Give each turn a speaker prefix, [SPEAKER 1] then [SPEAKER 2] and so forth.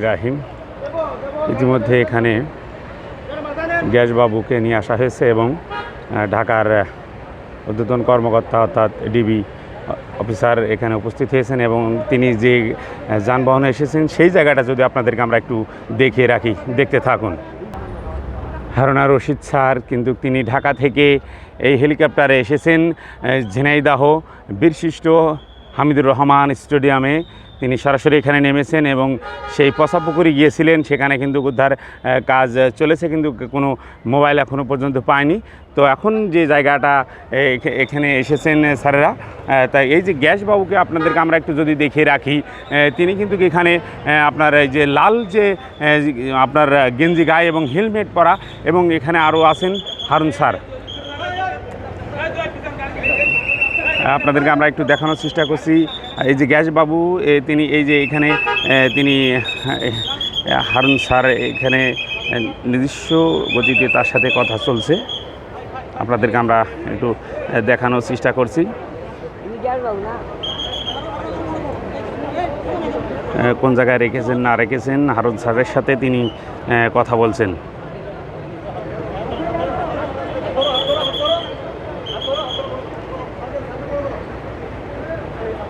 [SPEAKER 1] রাহিম। ইতিমধ্যে এখানে গ্যাসবাবুকে নিয়ে আসা হয়েছে এবং ঢাকার আহ, কর্মকর্তা অর্থাৎ ডিবি অফিসার এখানে উপস্থিত হয়েছেন এবং তিনি যে যানবাহনে এসেছেন সেই জায়গাটা যদি আপনাদেরকে আমরা একটু দেখিয়ে রাখি দেখতে থাকুন। হারুনা রশিদ স্যার কিন্তু তিনি ঢাকা থেকে এই হেলিকপ্টারে এসেছেন ঝিনাইদাহ বীরশিষ্ট হামিদুর রহমান স্টেডিয়ামে। তিনি সরাসরি এখানে নেমেছেন এবং সেই পশাপুকুরি গিয়েছিলেন, সেখানে কিন্তু উদ্ধার কাজ চলেছে কিন্তু কোনো মোবাইল এখনও পর্যন্ত পায়নি। তো এখন যে জায়গাটা এখানে এসেছেন স্যারেরা তাই এই যে গ্যাসবাবুকে আপনাদেরকে আমরা একটু যদি দেখিয়ে রাখি তিনি কিন্তু এখানে আপনার এই যে লাল যে আপনার গেঞ্জি গায়ে এবং হেলমেট পরা এবং এখানে আরও আছেন হারুন স্যার। আপনাদেরকে আমরা একটু দেখানোর চেষ্টা করছি। এই যে গ্যাসবাবু তিনি এই যে এখানে তিনি হারুন স্যার এখানে নিজস্ব গতিতে তার সাথে কথা চলছে। আপনাদেরকে আমরা একটু দেখানোর চেষ্টা করছি। কোন জায়গায় রেখেছেন, না রেখেছেন, হারুন স্যারের সাথে তিনি কথা বলছেন।